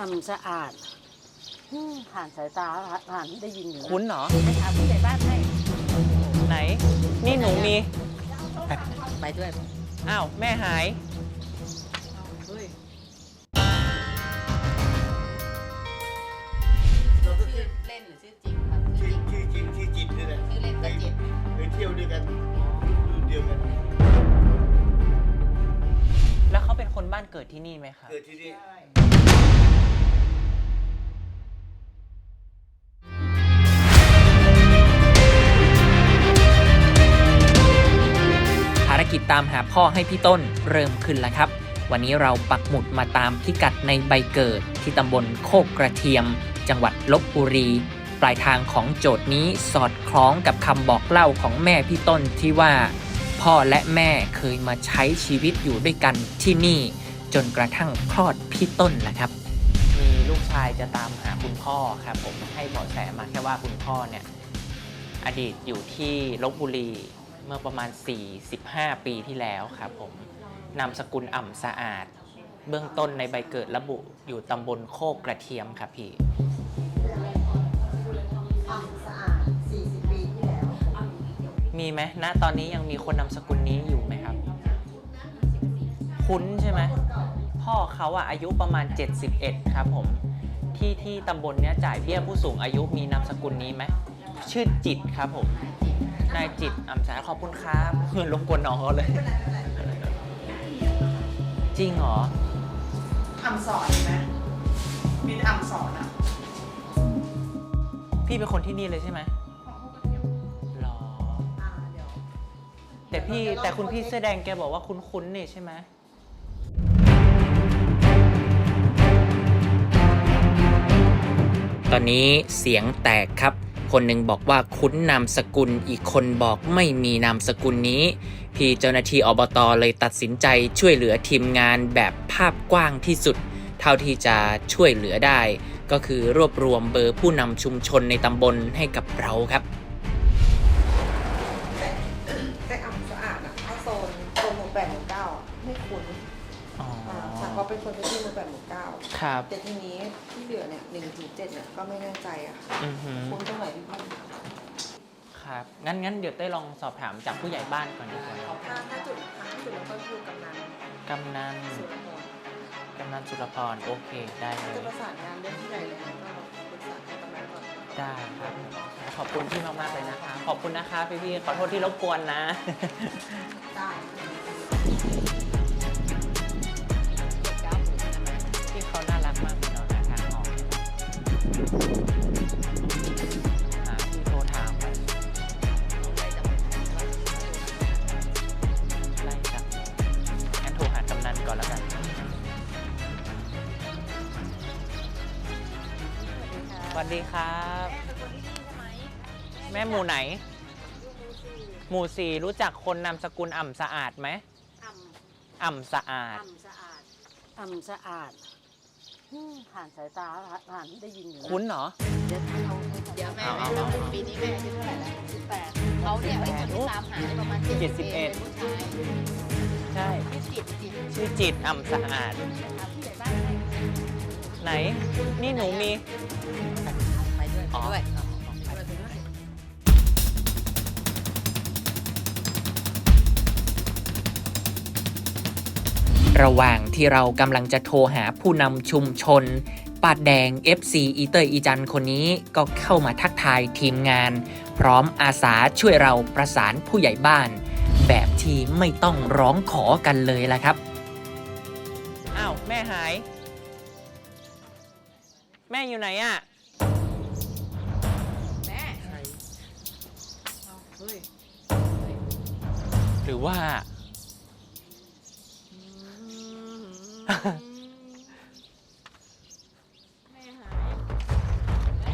ทำสะอาดอืมผ่านสายตาผ่านได้ยินอยู่นะคุ้นเหรอ ไปถามผู้ใหญ่บ้านให้ไหน นี่หนูมี ไปด้วย อ้าว แม่หายเฮ้ยเราก็ชื่คืออเล่นหรือชื่อจริงครับชื่อชื่อจริงชื่อจริงชื่อจิตนี่แหละชื่อเล่นก็จิตเคยเที่ยวด้วยกันรุ่นเดียวกันแล้วเขาเป็นคนบ้านเกิดที่นี่ไหมครับเกิดที่นี่ ตามหาพ่อให้พี่ต้นเริ่มขึ้นแล้วครับ วันนี้เราปักหมุดมาตามพิกัดในใบเกิด ที่ตำบลโคกกระเทียม จังหวัดลบบุรี ปลายทางของโจทย์นี้สอดคล้องกับคำบอกเล่าของแม่พี่ต้นที่ว่า พ่อและแม่เคยมาใช้ชีวิตอยู่ด้วยกันที่นี่ จนกระทั่งคลอดพี่ต้นนะครับมีลูกชายจะตามหาคุณพ่อครับผมให้เบาะแสมาแค่ว่าคุณพ่อเนี่ยอดีตอยู่ที่ลบบุรี มื่อประมาณ 45 ปีที่แล้วครับผมนามสกุลอ่ำสะอาด เบื้องต้นในใบเกิดระบุอยู่ตำบลโคกกระเทียมครับพี่มีไหมณตอนนี้ยังมีคนนามสกุลนี้อยู่ไหมครับ คุ้นใช่ไหมพ่อเขาอะอายุประมาณ 71 ครับผมที่ที่ตำบลเนี้ยจ่ายเบี้ยผู้สูงอายุมีนามสกุลนี้ไหมชื่อจิตครับผม นายจิตอ่ำสาขอบคุณครับเพื่อนรบกวนน้องเขาเลย จริงเหรอทำสอนเห็นไหมมีทำสอนอะพี่เป็นคนที่นี่เลยใช่ไหมหรอเดี๋ยว แต่พี่แต่คุณพี่เสื้อแดงแกบอกว่าคุ้นๆนี่ใช่ไหม ตอนนี้เสียงแตกครับ คนหนึ่งบอกว่าคุ้นนามสกุล อีกคนบอกไม่มีนามสกุลนี้ พี่เจ้าหน้าที่อบตเลยตัดสินใจช่วยเหลือทีมงานแบบภาพกว้างที่สุด เท่าที่จะช่วยเหลือได้ ก็คือรวบรวมเบอร์ผู้นำชุมชนในตำบลให้กับเราครับ เพราะเป็นคนที่หมู่แปดหมู่เก้าครับแต่ทีนี้ที่เหลือเนี่ยหนึ่งถึงเจ็ดเนี่ยก็ไม่แน่ใจอะค่ะอือหือคุ้นตรงไหนพี่พี่ครับงั้นงั้นเดี๋ยวเต้ยลองสอบถามจากผู้ใหญ่บ้านก่อนดีกว่าถ้าถ้าจุดทางที่จุดเริ่มต้นคือกำนันกำนันสุรพลกำนันสุรพรโอเคได้เลจะยประสานงานเรื่องที่ใหญ่เลยนะก็ปรึกษาทางกำนันก่อนได้ครับขอบคุณพี่มากๆเลยนะคะ ขอบคุณนะคะพี่พี่ๆขอโทษที่รบกวนนะ ได้ สวัสดีครับ แม่หมู่ไหน หมู่สี่รู้จักคนนามสกุลอ่ำสะอาดไหมอ่ำอ่ำสะอาด อ่ำสะอาดอ่ำสะอาดอืม ผ่านสายตาผ่านได้ยินอยู่นะคุ้นเหรอ เดี๋ยวเอาเดี๋ยวแม่เอาแม่เอาเอาปีนี้แม่อายุเท่าไหร่แล้วสิบแปดเขาเนี่ยเป็นคนที่ตามหาได้ประมาณเจ็ดสิบเอ็ดเป็นผู้ชายใช่ชื่อจิตจิตชื่อจิตอ่ำสะอาดถามผู้ใหญ่บ้านให้ไหน นี่หนูมี ไปด้วยอ๋อไปด้วย ระหว่างที่เรากำลังจะโทรหาผู้นำชุมชนปาดแดง FC อีเตอร์อีจันคนนี้ก็เข้ามาทักทายทีมงาน พร้อมอาสาช่วยเราประสานผู้ใหญ่บ้าน แบบที่ไม่ต้องร้องขอกันเลยละครับ อ้าว แม่หาย แม่อยู่ไหนอะแม่เฮ้ยหรือว่า แม่หายแม่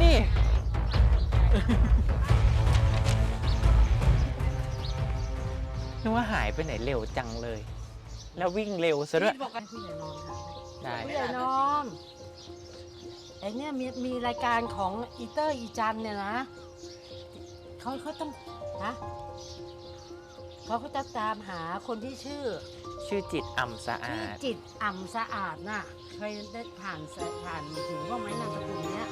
นี่ นึกว่าหายไปไหนเร็วจังเลย แล้ววิ่งเร็วซะด้วย บอกกันผู้ใหญ่นอนค่ะได้ผู้ใหญ่นอนไอเนี่ยมีมีรายการของอีเตอร์อีจันเนี่ยนะ เขาเขาต้องนะเขาก็จะตามหาคนที่ชื่อชื่อจิตอ่ำสะชื่อาอด จิตอ่ำสะอาดน่ะเคยได้ผ่านสผ่านหูบ้างไหมนามสกุลเนี้ย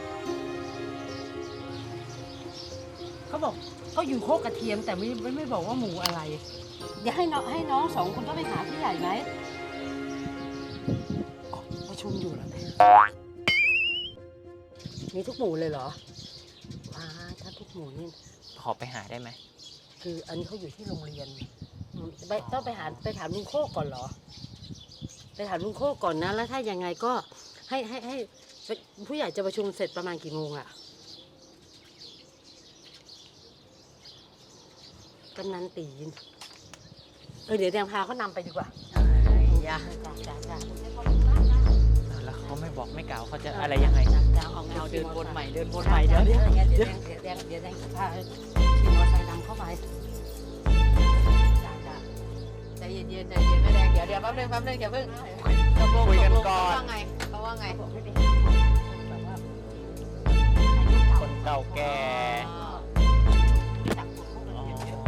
เขาบอกเขาอยู่โคกกระเทียมแต่ไม่ไม่ไม่บอกว่าหมูอะไร เดี๋ยวให้น้องให้น้องสองคนก็ไปหาพี่ใหญ่ไหมอ๋อประชุมอยู่เหรอเนี่ยมีทุกหมู่เลยเหรอว้าถ้าทุกหมู่นี่ ขอไปหาได้ไหมคืออันนี้เขาอยู่ที่โรงเรียนอืมไปต้องไปหาไปถามลุงโคกก่อนเหรอ ไปถามลุงโคกก่อนนะ แล้วถ้ายังไงก็ให้ให้ให้ผู้ใหญ่จะประชุมเสร็จประมาณกี่โมงอะกำนันตีน เออเดี๋ยวแดงพาเขานำไปดีกว่าอย่าจ้าจ้าจ้าแล้วเขาไม่บอกไม่กล่าวเขาจะอะไรยังไงจ้าเอาเอาเดินวนใหม่เดินวนใหใหม่ม่เดี๋เดี๋ยยววเดี๋เดี๋ยยววเดี๋ยวเดี๋ยวเดี๋ยวแดงเดี๋ยวแดงพาขี่มอเตอร์ ไซค์นำเข้าไปจ้าจ้าใจเย็นๆใจเย็นไม่แดงเดี๋ยวเดี๋ยวแป๊บนึงแป๊บนึงอย่าเพิ่งตกลงคุยกันตลงก่อน เขาว่าไงเขาว่าไงบอกให้ไปหาคนแบบว่าคนเก่าแก่อ๋อจากคนพวกอ๋อนั้นเยอะ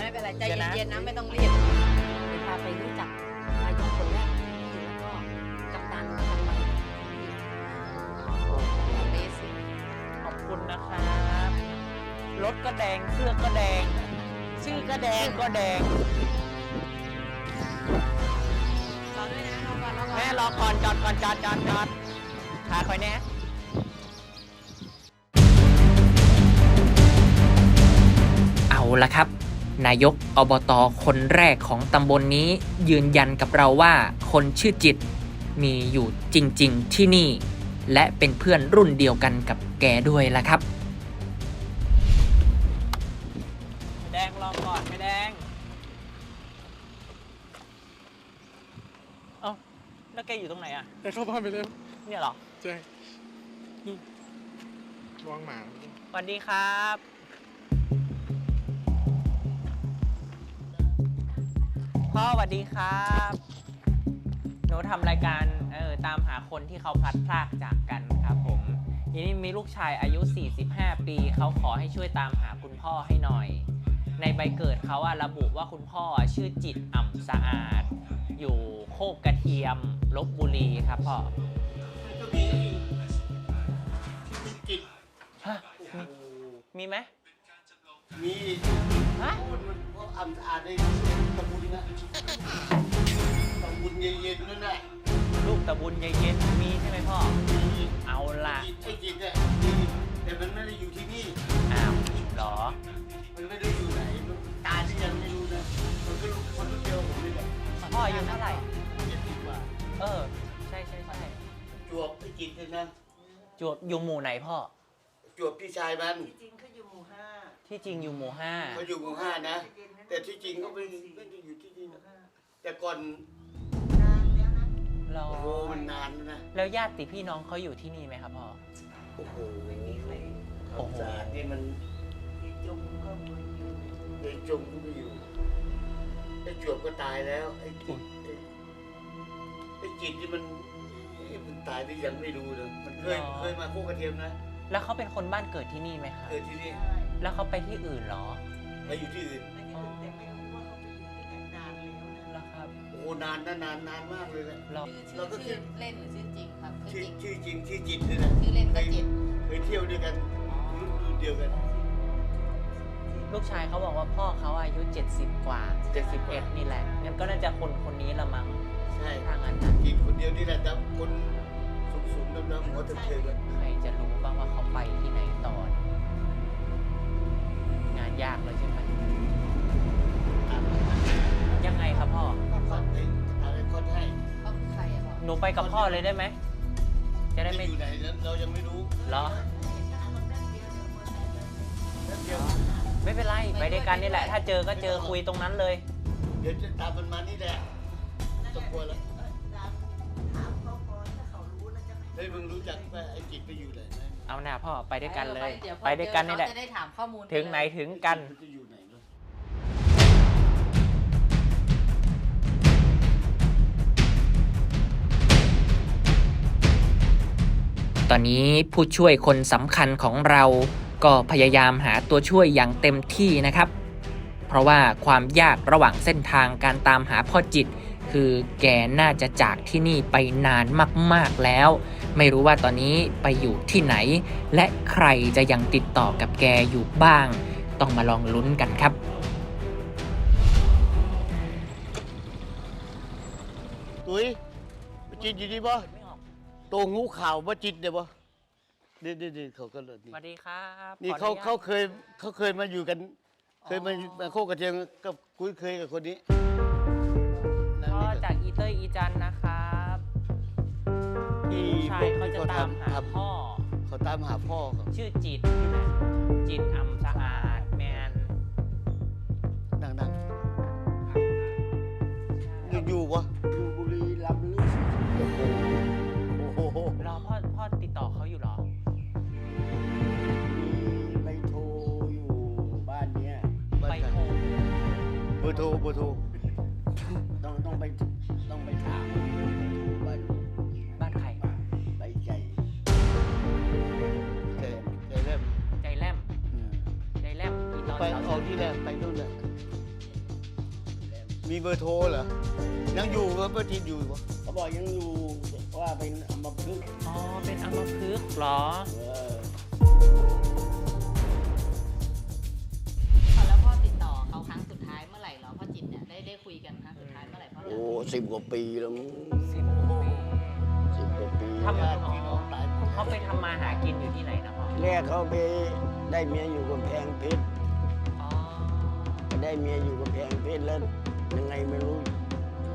ไม่เป็นไรใจเดี๋ยวนะเย็นๆนะไม่ต้องรีบ สื้อก็แดง ชื่อก็แดงก็แดง รอด้วยนะรอก่อนรอก่อนแม่รอก่อนจอดก่อนจอดจอดจอดขาคอยแน่เอาละครับ นายกอบตคนแรกของตำบลนนี้ยืนยันกับเราว่าคนชื่อจิตมีอยู่จริง ๆ ที่นี่ และเป็นเพื่อนรุ่นเดียวกันกับแกด้วยละครับ แล้วแกอยู่ตรงไหนอะให้เข้าบ้านไปเร็วเนี่ยเหรอใช่ระวังหมาสวัสดีครับ พ่อสวัสดีครับ หนูทำรายการเออตามหาคนที่เขาพลัดพรากจากกันครับผมทีนี้มีลูกชายอายุ 45 ปี เขาขอให้ช่วยตามหาคุณพ่อให้หน่อย ในใบเกิดเขาอะระบุว่าคุณพ่อชื่อจิตอ่ำสะอาด อยู่โคกกระเทียม ลบบุรีครับพ่อก็มีที่มีจิตฮะโอ้โหมีไหมมีฮะพูดมันเพราะอ่ำสะอาดในตะบุญนะตะบุญเย็นๆนั่นแหละลูกตะบุญยายเย็นมีใช่ไหมพ่อมีเอาละจิตไอ้จิตเนี่ยมีแต่มันไม่ได้อยู่ที่นี่อ้าวเหรอ มันไม่ได้อยู่ไหนมันตายที่ยังไม่รู้นะมันก็รู้คนรุ่นเดียวผมนี่แหละพ่ออายุเท่าไหร่เจ็ดสิบกว่า เออ ใช่ใช่ใช่จวบไอ้จิตเลยนะจวบอยู่หมู่ไหนพ่อ จวบพี่ชายมันที่จริงอยู่หมู่ห้าเขาอยู่หมู่ห้านะ แต่ที่จริงก็ไม่ไม่ได้อยู่ที่นี่นะแต่ก่อนรอโอ้โหมันนานแล้วนะ แล้วญาติพี่น้องเขาอยู่ที่นี่ไหมครับพ่อ โอ้โหโอ้โหทำสะอาดนี่มันในจมก็ไม่อยู่ไอ้จวบก็ตายแล้วไอ้จิตไอ้ไอ้ จิตนี่มันเอ๊ะมันตายหรือยังไม่รู้เลยมันเคยเคยมาโคกกระเทียมนะแล้วเขาเป็นคนบ้านเกิดที่นี่ไหมครับเกิดที่นี่แล้วเขาไปที่อื่นเหรอไปอยู่ที่อื่นแล้วครับโอ้โหนานนะนานนานมากเลยแหละเราเราก็คิชื่ดอเล่นหรือชื่อจริงครับชื่ชื่ออจริงชื่อจริงชื่อจิตเลยนะชื่อเล่นก็จิตเคยเที่ยวด้วยกันรุ่นรุ่นเดียวกัน ลูกชายเขาบอกว่าพ่อเขาอายุ 70 กว่า 71 นี่แหละงั้นก็น่าจะคนคนนี้ละมั้ง ใช่ถ้างั้นนะจิตคนเดียวนี่แหละแต่คนสูงสูงๆดำๆหัวเถิดๆอะใครจะรู้บ้างว่าเขาไปที่ไหนต่องานยากเลยใช่ไหมอะยังไงครับพ่อคอนไอ้อะไรคอนให้เขาคือใครอะพ่อหนูไปกับพ่อเลยได้ไหม จะได้จะไม่อยู่ไหนนั้นเรายังไม่รู้เหรอแป๊บเดียวไม่เป็นไร ไปด้วยกันนี่แหละ ถ้าเจอก็เจอคุยตรงนั้นเลย เดี๋ยวจะตามมันมานี่แหละ ตกลัวแล้วเฮ้ยมึงรู้จักว่าไอ้จิตไปอยู่ไหนไหมเอาหน้าพ่อไปด้วยกันเลย ดี๋วพอไปด้วยกันนี่แหละ เจอเขาจะได้ถามข้อมูลถึงไหนถึงกันมันจะอยู่ไหนเนอะตอนนี้ผู้ช่วยคนสำคัญของเราก็พยายามหาตัวช่วยอย่างเต็มที่นะครับ เพราะว่าความยากระหว่างเส้นทางการตามหาพ่อจิต คือแกน่าจะจากที่นี่ไปนานมากๆแล้ว ไม่รู้ว่าตอนนี้ไปอยู่ที่ไหน และใครจะยังติดต่อกับแกอยู่บ้าง ต้องมาลองลุ้นกันครับตุ้ยมาจิตอยู่ดีบ่ตัวงูข่าวมาจิตเดี๋ยวบ่เดี๋ยวเดี๋ยวเดี๋ยวเขาก็เลยสวัสดีครับนี่เขาเขาเคยเขาเคยมาอยู่กัน เคยมามาโคกกระเทียมกับคุ้นเคยกับคนนี้พ่อ จากอีเตอร์อีจันนะครับที่ชายเขาจะตามหาทำพ่อ เขาตามหาพ่อเขาชื่อจิต จิตอำสะอาดแมนนั่งนั่งยังอยู่ปะอยู่บุรีรัมย์หรือโอ้โหโอ้โหรอพ่อพ่อติดต่อเขาอยู่เหรอ มีไปโทรอยู่บ้านเนี้ยไปโทรเบอร์โทรเบอร์โทร เบอร์โทรเหรอ ยังอยู่ก็เบอร์ทีอยู่ปะเขาบอกยังอยู่ว่าเป็นอัมพฤกษ์อ๋อ เป็นอัมพฤกษ์เหรอ เออแล้วพ่อติดต่อเขาครั้งสุดท้ายเมื่อไหร่เหรอพ่อจิตเนี่ยได้ได้คุยกันครั้งสุดท้ายเมื่อไหร่พ่อโอ้สิบกว่าปีแล้วมั้งสิบกว่าปีสิบกว่าปีทำญาติพี่น้องตายหมดเขาไปทำมาหากินอยู่ที่ไหนนะพ่อ แรกเขาไปได้เมียอยู่กับแพงเพชรอ๋อ ได้เมียอยู่กับแพงเพชรแล้ว ยังไงไม่รู้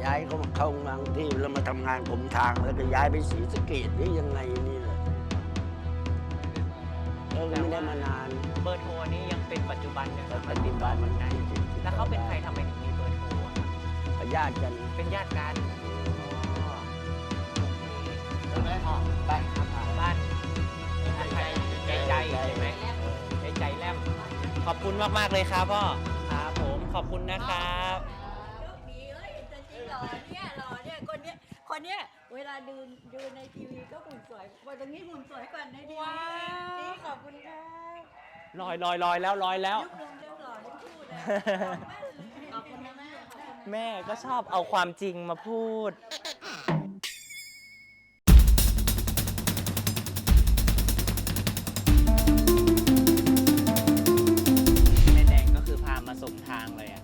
ย้ายเขามาเข้ามากรุงเที่แล้วมาทำงานกรมทางแล้วก็ย้ายไปศรีสะเกดหรือยังไงนี่แหละแล้วก็ไม่ได้มานานเบอร์โทรนี้ยังเป็นปัจจุบันยังสามารปัถจติจุดต่บัอนกันได้ที่ที่แล้วเขาเป็นใครทำไมถึงมีเบอร์โทรอะครับญาติกันเป็นญาติกันอ๋อโอเคใช่ไหมพ่อบ้านครับบ้านใจใจใจใจใช่ไหมใจใจแลมขอบคุณมาก ๆ เลยครับพ่อครับผมขอบคุณนะครับ มีเอ้ยแต่จริงหล่อเนี่ยหล่อเนี่ยคนเนี้ยคน เนี้ยเวลาดูดูในทีวีก็หุ่นสวยวันตรงนี้หุ่นสวยกว่าในทีวีนี่ขอบคุณครับลอยลอยลอยแล้วลอยแล้ว ยุคลงเจ้าหล่อทั้งคู่เลยขอบคุณนะแม่ขอบคุณนะแม่ก็ชอบเอาความจริงมาพูด แม่แดงก็คือพามาส่งทางเลยอะ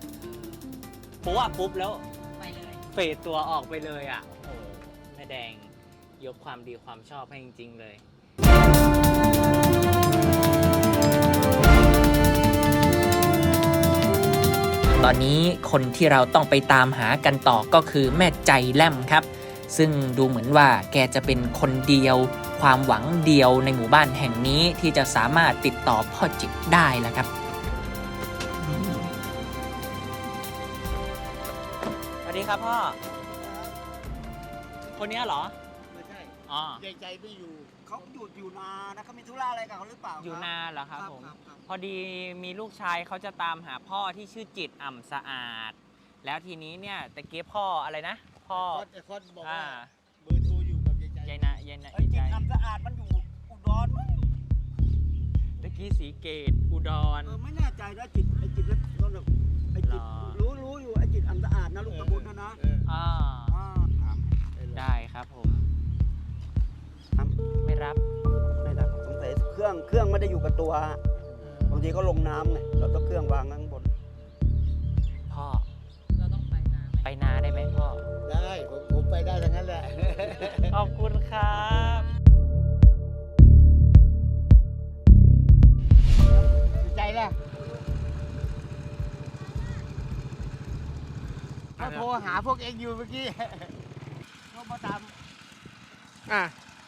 ปุ๊บอะปุ๊บแล้วไปเลย เฟดตัวออกไปเลยอะโอ้โหแม่แดง ยกความดีความชอบให้จริง ๆ เลย ตอนนี้คนที่เราต้องไปตามหากันต่อก็คือแม่ใจแล่มครับ ซึ่งดูเหมือนว่าแกจะเป็นคนเดียว ความหวังเดียวในหมู่บ้านแห่งนี้ที่จะสามารถติดต่อพ่อจิตได้แล้วครับสวัสดีครับพ่อ คนนี้เหรอ ไม่ใช่อ๋อ ใจใจไม่อยู่เขาหยุดอยู่นานะเขามีธุระอะไรกับเขาหรือเปล่าอยู่นานเหรอครับผม ครับครับ พอดีมีลูกชายเขาจะตามหาพ่อที่ชื่อจิตอ่ำสะอาด แล้วทีนี้เนี่ยตะเกียบพ่ออะไรนะ พ่อ คอนไอคอนบอกอ่าว่า เบอร์โทรอยู่กับใจใจยายนะยายนะไอ้จิตยายทำสะอาดมันอยู่อุดรมั้งตะกี้สีเกตอุดร เออไม่แน่ใรับไม่ได้สงสัยเครื่องเครื่องไม่ได้อยู่กับตัวฮะบางทีเขาลงน้ำไงเราต้องเครื่องวางข้างบน พ่อเราต้องไปนาไหมไปนาได้ไหมพ่อ ได้ผมผมไปได้ทั้งนั้นแหละ ขอบคุณครับใจล่ะเขาโทรหาพวกเองอยู่เมื่อกี้เขามาตามอะ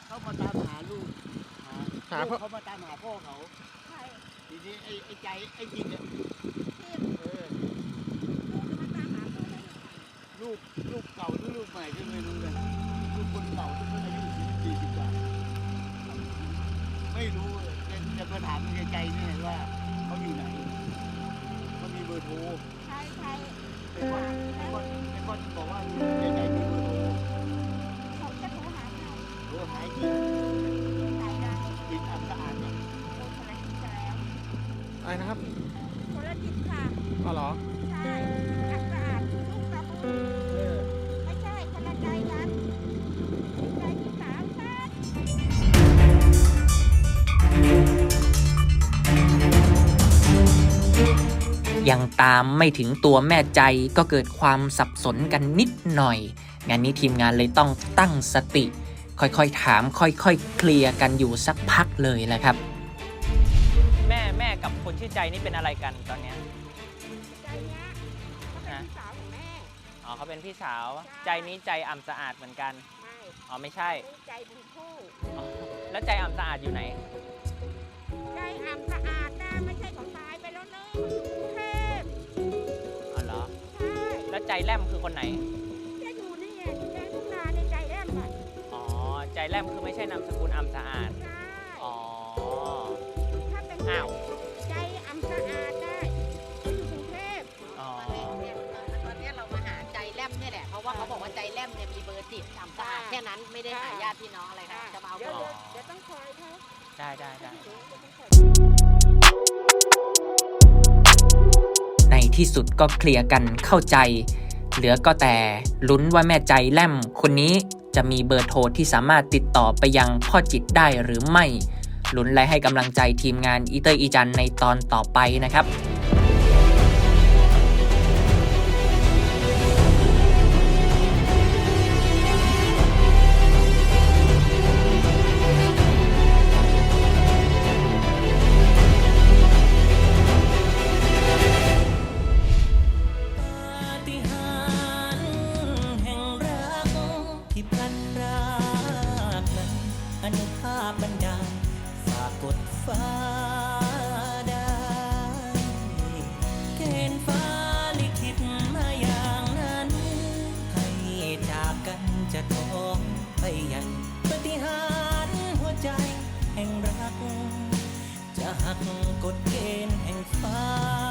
เขามาตามหาลูกหาพ่อ ลูกเขามาตามหาพ่อเขาใครทีนี้ไอ้ไอ้ใจไอ้จิตเนี่ยที่เออลูกจะมาตามหาพ่อได้ยังไงลูกลูกเก่าหรือลูกใหม่ก็ไม่รู้เลยลูกคนเก่าที่เพิ่งอายุสี่สิบกว่าไม่รู้เลยจะจะมาถามใจใจเนี่ยว่าเขาอยู่ไหนเขามีเบอร์โทร ใครใคร ไอ้คนไอ้คนไอ้คนบอกว่าใจใจมีเบ ตัดีอนะไรนะครับคนละจิตค่ะอ๋อเหรอ ใช่อันสะอาดลูกตะปูไม่ใช่คนละใจกันใจที่สามยังตามไม่ถึงตัวแม่ใจก็เกิดความสับสนกันนิดหน่อย งานนี้ทีมงานเลยต้องตั้งสติ ค่อยๆถาม ค่อยๆเคลียร์กันอยู่สักพักเลยแหละครับ แม่แม่กับคนชื่อใจนี่เป็นอะไรกันตอนเนี้ยใจเนี้ยเขาเป็นพี่สาวของแม่ อ๋อเขาเป็นพี่สาว ใจนี้ใจอ่ำสะอาดเหมือนกัน ไม่อ๋อไม่ใช่คือใจบุญคู่อ๋อแล้วใจอ่ำสะอาดอยู่ไหน ใจอ่ำสะอาดนะไม่ใช่ของตายไปแล้วเนอะกรุงเทพอ๋อเหรอ ใช่ แล้วใจแลมคือคนไหน แลมคือไม่ใช่นามสกุลอ่ำสะอาด ใช่ อ๋อ ถ้าเป็นอ้าว ใจอ่ำสะอาดได้เขาอยู่กรุงเทพอ๋อเนี่ยตอนเนี้ยเรามาหาใจแลมเนี่ยแหละ เพราะว่าเขาบอกว่าใจแลมเนี่ยมีเบอร์จิตอ่ำสะอาดแค่นั้นไม่ได้หาญาติพี่น้องอะไรค่ะจะมาเอาเดี๋ยวเบอร์เดี๋ยวต้องคอยเขาได้ได้ได้ เดี๋ยวต้องคอย ในที่สุดก็เคลียร์กันเข้าใจ เหลือก็แต่ลุ้นว่าแม่ใจแลมคนนี้ จะมีเบอร์โทรที่สามารถติดต่อไปยังพ่อจิตได้หรือไม่ลุ้นและให้กำลังใจทีมงานอีเตอร์อีจันในตอนต่อไปนะครับ งรัก จะหักกฎเกณฑ์แห่งฟ้า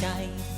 night